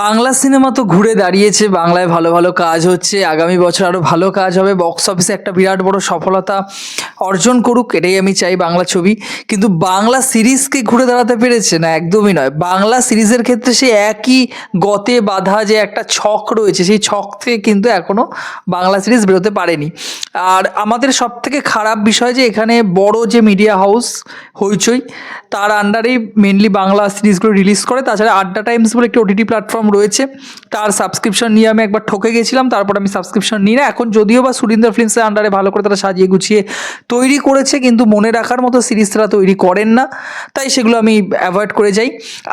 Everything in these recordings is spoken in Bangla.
বাংলা সিনেমা তো ঘুরে দাঁড়িয়েছে, বাংলায় ভালো ভালো কাজ হচ্ছে, আগামী বছর আরও ভালো কাজ হবে বক্স অফিসে একটা বিরাট বড় সফলতা অর্জন করুক, এটাই আমি চাই বাংলা ছবি। কিন্তু বাংলা সিরিজকে ঘুরে দাঁড়াতে পেরেছে? না, একদমই নয়। বাংলা সিরিজের ক্ষেত্রে সেই একই গতে বাঁধা যে একটা ছক রয়েছে, সেই ছক থেকে কিন্তু এখনও বাংলা সিরিজ বেরোতে পারেনি। আর আমাদের সব থেকে খারাপ বিষয় যে এখানে বড় যে মিডিয়া হাউস হইচই, তার আন্ডারেই মেনলি বাংলা সিরিজগুলো রিলিজ করে, তাছাড়া আড্ডা টাইমস বলে একটি ওটিটি প্ল্যাটফর্ম রয়েছে, তার সাবস্ক্রিপশন নিয়ে আমি একবার ঠকে গেছিলাম, তারপর আমি সাবস্ক্রিপশন নিই না। এখন যদিও বা সুরিন্দর ফিল্মসের আন্ডারে ভালো করে তারা সাজিয়ে গুছিয়ে তৈরি করেছে, কিন্তু মনে রাখার মতো সিরিজ তারা তৈরি করেন না, তাই সেগুলো আমি অ্যাভয়েড করে যাই।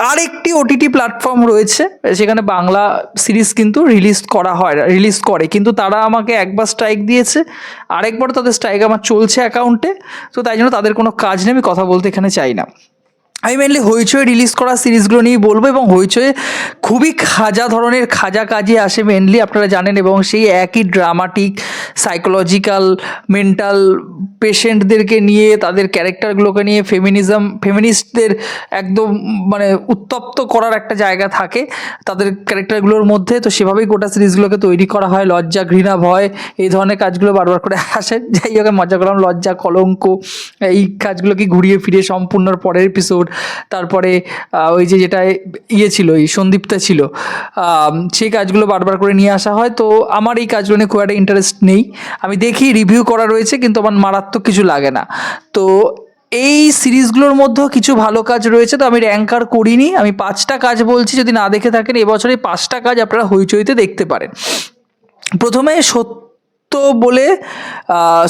আর একটি ওটিটি প্ল্যাটফর্ম রয়েছে, সেখানে বাংলা সিরিজ কিন্তু রিলিজ করা হয় রিলিজ করে, কিন্তু তারা আমাকে একবার স্ট্রাইক দিয়েছে, আরেকবার তাদের স্ট্রাইক আমার চলছে অ্যাকাউন্টে তো তাই জন্য তাদের কোনো কাজ নিয়ে আমি কথা বলতে এখানে চাই না। আমি মেনলি হইচয়ে রিলিজ করা সিরিজগুলো নিয়েই বলব এবং হইচয়ে খুবই খাজা ধরনের খাজা কাজে আসে মেনলি আপনারা জানেন এবং সেই একই ড্রামাটিক সাইকোলজিক্যাল মেন্টাল পেশেন্টদেরকে নিয়ে, তাদের ক্যারেক্টারগুলোকে নিয়ে ফেমিনিজম ফেমিনিস্টদের একদম মানে উত্তপ্ত করার একটা জায়গা থাকে। তাদের ক্যারেক্টারগুলোর মধ্যে তো সেভাবেই গোটা সিরিজগুলোকে তৈরি করা হয়। লজ্জা, ঘৃণা, ভয়, এই ধরনের কাজগুলো বারবার করে আসে। যাই হোক মজা করলাম। লজ্জা, কলঙ্ক, এই কাজগুলোকে ঘুরিয়ে ফিরিয়ে সম্পূর্ণ পরের এপিসোড তারপরে ওই যে যেটা ইয়ে ছিল, এই সন্দীপ্তা ছিল। সেই কাজগুলো বারবার করে নিয়ে আসা হয়। তো আমার এই কাজগুলো নিয়ে খুব একটা ইন্টারেস্ট নেই। আমি দেখি রিভিউ করা রয়েছে, কিন্তু আমার মারাত্মক কিছু লাগে না। তো এই সিরিজগুলোর মধ্যেও কিছু ভালো কাজ রয়েছে, তো আমি র্যাঙ্কার করিনি। আমি পাঁচটা কাজ বলছি, যদি না দেখে থাকেন, এবছরে পাঁচটা কাজ আপনারা হইচইতে দেখতে পারেন। প্রথমে সত্য বলে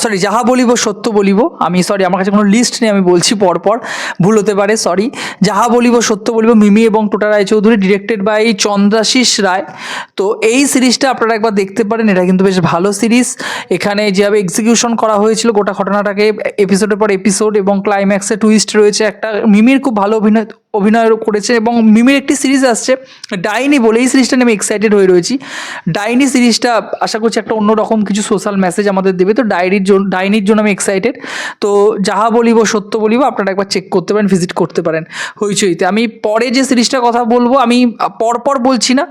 সরি যাহা বলিব সত্য বলিব। আমি সরি আমার কাছে কোনো লিস্ট নেই, আমি বলছি পরপর, ভুল হতে পারে সরি যাহা বলিব সত্য বলিব, মিমি এবং টোটা রায়চৌধুরী ডিরেক্টেড বাই চন্দ্রাশিস রায়। তো এই সিরিজটা আপনারা একবার দেখতে পারেন, এটা কিন্তু বেশ ভালো সিরিজ। এখানে যেভাবে এক্সিকিউশন করা হয়েছিল, গোটা ঘটনাটাকে এপিসোডের পর এপিসোড এবং ক্লাইম্যাক্সে টুইস্ট রয়েছে। একটা মিমির খুব ভালো অভিনয় অভিনয় করেছে এবং মিমির একটি সিরিজ আসছে, ডাইনি বলে। এই সিরিজটা আমি এক্সাইটেড হয়ে রয়েছি। ডাইনি সিরিজটা আশা করছি একটা অন্যরকম কিছু সোশ্যাল মেসেজ আমাদের দেবে। তো ডায়েরির জন্য ডাইনির জন্য আমি এক্সাইটেড তো যাহা বলিব, সত্য বলিব, আপনারা একবার চেক করতে পারেন ভিজিট করতে পারেন হইচইতে। আমি পরে যে সিরিজটার কথা বলব, আমি পরপর বলছি না।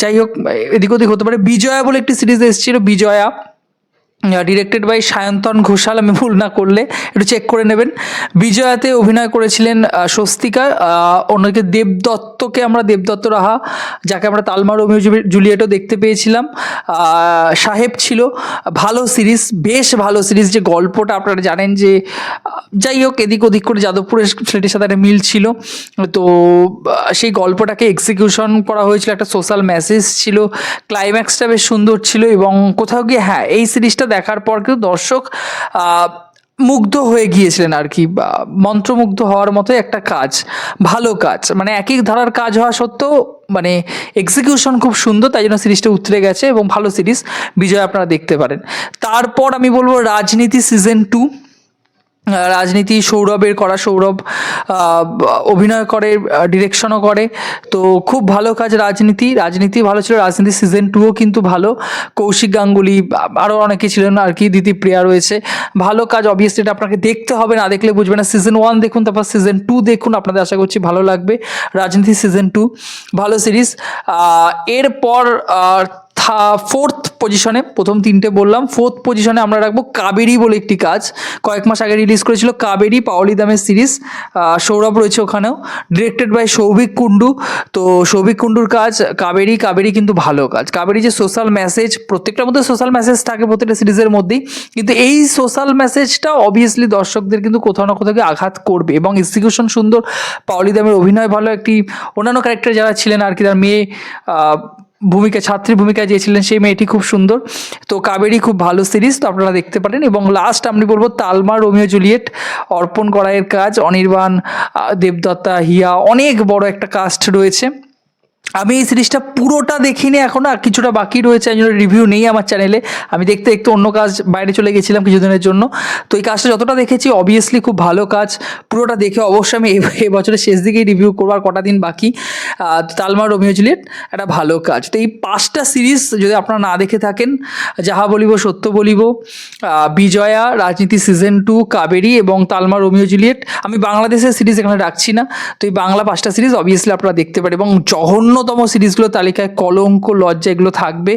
যাই হোক, এদিক ওদিক হতে পারে। বিজয়া বলে একটি সিরিজ এসেছিল, বিজয়া। ডিরেক্টেড বাই সায়ন্তন ঘোষাল, আমি ভুল না করলে একটু চেক করে নেবেন। বিজয়াতে অভিনয় করেছিলেন স্বস্তিকা অন্যদিকে দেবদত্তকে আমরা দেবদত্ত রাহা, যাকে আমরা তালমার রোমিও জুলিয়েটও দেখতে পেয়েছিলাম। সাহেব ছিল, ভালো সিরিজ, বেশ ভালো সিরিজ। যে গল্পটা আপনারা জানেন যে যাই হোক, এদিক ওদিক করে যাদবপুরের ছেলেটির সাথে একটা মিল ছিল। তো সেই গল্পটাকে এক্সিকিউশন করা হয়েছিল, একটা সোশ্যাল মেসেজ ছিল। ক্লাইম্যাক্সটা বেশ সুন্দর ছিল এবং কোথাও গিয়ে হ্যাঁ এই সিরিজটা দেখার পর কিন্তু দর্শক মুগ্ধ হয়ে গিয়েছিলেন আর কি। মন্ত্রমুগ্ধ হওয়ার মতো একটা কাজ, ভালো কাজ। মানে এক এক ধারার কাজ হওয়া সত্ত্বেও মানে এক্সিকিউশন খুব সুন্দর, তাই জন্য সিরিজটা উতরে গেছে এবং ভালো সিরিজ বিজয় আপনারা দেখতে পারেন। তারপর আমি বলব রাজনীতি সিজন টু রাজনীতি সৌরভের করা সৌরভ অভিনয় করে ডিরেকশনও করে। তো খুব ভালো কাজ রাজনীতি। রাজনীতি ভালো ছিল, রাজনীতি সিজন টুও কিন্তু ভালো। কৌশিক গাঙ্গুলি আরও অনেকে ছিলেন আর কি দিতি প্রিয়া রয়েছে। ভালো কাজ অবভিয়াসলি এটা আপনাকে দেখতে হবে, না দেখলে বুঝবে না। সিজন ওয়ান দেখুন, তারপর সিজন টু দেখুন, আপনাদের আশা করছি ভালো লাগবে। রাজনীতি সিজন টু ভালো সিরিজ এরপর ফোর্থ পজিশনে প্রথম তিনটে বললাম। ফোর্থ পজিশনে আমরা রাখব কাবেরি বলে একটি কাজ। কয়েক মাস আগে রিলিজ করেছিল কাবেরি পাওলি দামের সিরিজ সৌরভ রয়েছে ওখানেও। Directed by Souvik Kundu. তো সৌভিক কুণ্ডুর কাজ, কাবেরি কাবেরি কিন্তু ভালো কাজ। কাবেরি যে সোশ্যাল মেসেজ প্রত্যেকটার মধ্যে সোশ্যাল মেসেজ থাকে প্রত্যেকটা সিরিজের মধ্যেই। কিন্তু এই সোশ্যাল মেসেজটা অবভিয়াসলি দর্শকদের কিন্তু কোথাও না কোথাও আঘাত করবে। এবং এক্সিকিউশন সুন্দর পাওলি দামের অভিনয় ভালো একটি অন্যান্য ক্যারেক্টার যারা ছিলেন আর কি, তার মেয়ে ভূমিকা ছাত্রী ভূমিকায় যে ছিলেন সেই মেয়েটি খুব সুন্দর। তো কাবেরি খুব ভালো সিরিজ, তো আপনারা দেখতে পারেন। এবং লাস্ট আমি বলব তালমা, রোমিও, জুলিয়েট, অর্পণ করায়ের কাজ, অনির্বাণ দেবদত্তা, হিয়া, অনেক বড় একটা কাস্ট রয়েছে। আমি এই সিরিজটা পুরোটা দেখিনি এখনও, আর কিছুটা বাকি রয়েছে এই রিভিউ নেই আমার চ্যানেলে আমি দেখতে দেখতে অন্য কাজ, বাইরে চলে গেছিলাম কিছুদিনের জন্য। তো এই কাজটা যতটা দেখেছি অবভিয়াসলি খুব ভালো কাজ। পুরোটা দেখে অবশ্যই আমি এ- এবছরের শেষ দিকেই রিভিউ করব, আর কটা দিন বাকি। তালমা রোমিও জুলিয়েট, একটা ভালো কাজ। তো এই পাঁচটা সিরিজ যদি আপনারা না দেখে থাকেন, যাহা বলিব সত্য বলিব বিজয়া, রাজনীতি সিজন টু কাবেরি এবং তালমা রোমিও জুলিয়েট, আমি বাংলাদেশের সিরিজ এখানে রাখছি না। তো এই বাংলা পাঁচটা সিরিজ অবভিয়াসলি আপনারা দেখতে পারেন এবং জঘন্য ন্যূনতম সিরিজগুলো তালিকায় কলঙ্ক, লজ্জা এগুলো থাকবে।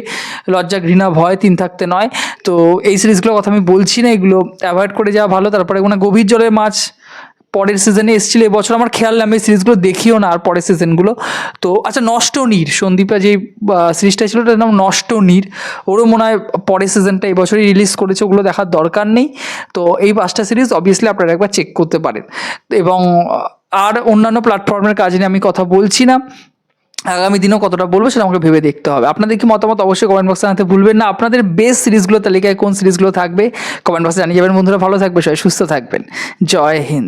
লজ্জা, ঘৃণা, ভয় তিন থাকতে নয়। তো এই সিরিজগুলোর কথা আমি বলছি না, এগুলো অ্যাভয়েড করে যাওয়া ভালো। তারপরে কোনো গভীর জলের মাছ পরের সিজনে এসেছিল এবছর আমার খেয়াল নেই, আমি এই সিরিজগুলো দেখিও না আর পরের সিজনগুলো তো আচ্ছা নষ্ট নীর, সন্দীপা যে সিরিজটা ছিল, ওটার নাম নষ্ট নীর। ওরও মনে হয় পরের সিজনটা এবছরই রিলিজ করেছে, ওগুলো দেখার দরকার নেই। তো এই পাঁচটা সিরিজ অবভিয়াসলি আপনারা একবার চেক করতে পারেন। এবং আর অন্যান্য প্ল্যাটফর্মের কাজ নিয়ে আমি কথা বলছি না। আগামী দিনেও কতটা বলব সেটা আমাকে ভেবে দেখতে হবে। আপনাদের কি মতামত অবশ্যই কমেন্ট বক্সে জানাতে ভুলবেন না। আপনাদের বেস্ট সিরিজগুলো তালিকায় কোন সিরিজগুলো থাকবে? কমেন্ট বক্সে জানিয়ে যাবেন। বন্ধুরা ভালো থাকবে, সবাই সুস্থ থাকবেন। জয় হিন্দ।